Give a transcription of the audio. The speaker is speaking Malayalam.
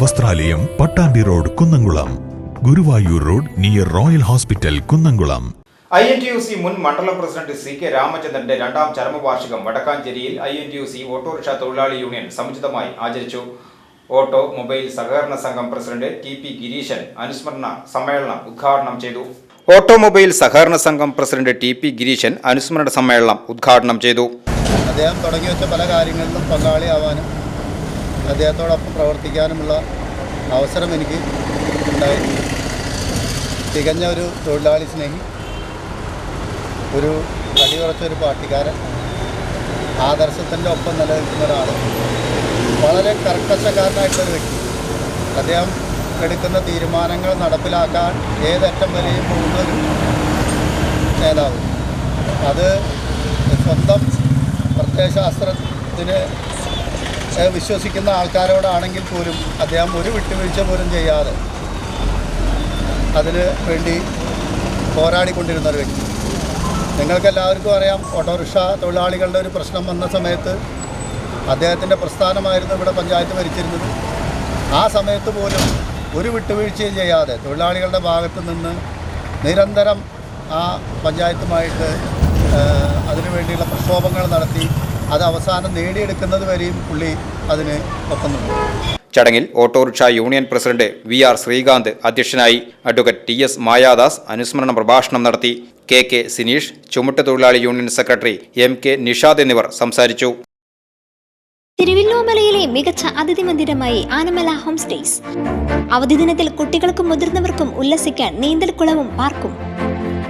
വസ്ത്രാലയം Pattambi road Kunnamkulam. Guruvayur road near royal hospital Kunnamkulam. I N T U C മുൻ മണ്ഡല പ്രസിഡന്റ് സി കെ രാമചന്ദ്രന്റെ രണ്ടാം ചരമവാർഷികം വടക്കാഞ്ചേരിയിൽ I N T U C autorickshaw തൊഴിലാളി യൂണിയൻ സമുചിതമായി ആചരിച്ചു. ഓട്ടോ മൊബൈൽ സഹകരണ സംഘം പ്രസിഡന്റ് ടി പി ഗിരീശൻ അനുസ്മരണ സമ്മേളനം ഉദ്ഘാടനം ചെയ്തു. ഓട്ടോമൊബൈൽ സഹകരണ സംഘം പ്രസിഡന്റ് ടി പി ഗിരീശൻ അനുസ്മരണ സമ്മേളനം ഉദ്ഘാടനം ചെയ്തു. അദ്ദേഹം തുടങ്ങി വെച്ച പല കാര്യങ്ങളിലും പങ്കാളിയാവാനും അദ്ദേഹത്തോടൊപ്പം പ്രവർത്തിക്കാനുമുള്ള അവസരം എനിക്ക് ഉണ്ടായിട്ടുണ്ട് തികഞ്ഞ ഒരു തൊഴിലാളി സ്നേഹി ഒരു അടിയുറച്ചൊരു പാർട്ടിക്കാരൻ ആദർശത്തിന്റെ ഒപ്പം നിലനിൽക്കുന്ന ഒരാൾ വളരെ കർക്കശക്കാരനായിട്ടുള്ള വ്യക്തി. അദ്ദേഹം എടുക്കുന്ന തീരുമാനങ്ങൾ നടപ്പിലാക്കാൻ ഏതറ്റം വരെയും പോകുന്ന ഒരു നേതാവ്. അത് സ്വന്തം പ്രത്യയശാസ്ത്രത്തിന് വിശ്വസിക്കുന്ന ആൾക്കാരോടാണെങ്കിൽ പോലും അദ്ദേഹം ഒരു വിട്ടുവീഴ്ച പോലും ചെയ്യാതെ അതിന് വേണ്ടി പോരാടിക്കൊണ്ടിരുന്ന ഒരു വ്യക്തി. നിങ്ങൾക്കെല്ലാവർക്കും അറിയാം ഓട്ടോറിക്ഷ തൊഴിലാളികളുടെ ഒരു പ്രശ്നം വന്ന സമയത്ത് അദ്ദേഹത്തിന്റെ പ്രസ്ഥാനമായിരുന്നു ഇവിടെ പഞ്ചായത്ത് ഭരിച്ചിരുന്നത്. ആ സമയത്ത് പോലും ഒരു വിട്ടുവീഴ്ചയും ചെയ്യാതെ തൊഴിലാളികളുടെ ഭാഗത്ത് നിന്ന് നിരന്തരം ആ പഞ്ചായത്തുമായിട്ട് അതിനുവേണ്ടിയുള്ള അതിനു വേണ്ടിയുള്ള പ്രക്ഷോഭങ്ങൾ നടത്തി അത് അവസാനം നേടിയെടുക്കുന്നത് വരെയും പുള്ളി അതിന് ഒപ്പം നിന്നു ചടങ്ങിൽ autorickshaw union president V R Srikanth അധ്യക്ഷനായി അഡ്വക്കേറ്റ് ടി എസ് മായാദാസ് അനുസ്മരണ പ്രഭാഷണം നടത്തി കെ കെ സിനീഷ് ചുമട്ട് തൊഴിലാളി union secretary M K Nishad എന്നിവർ സംസാരിച്ചു. തിരുവല്ലോമലയിലെ മികച്ച അതിഥി മന്ദിരമായി ആനമല ഹോം സ്റ്റേസ്. അവധി ദിനത്തിൽ കുട്ടികൾക്കും മുതിർന്നവർക്കും ഉല്ലസിക്കാൻ നീന്തൽക്കുളവും പാർക്കും.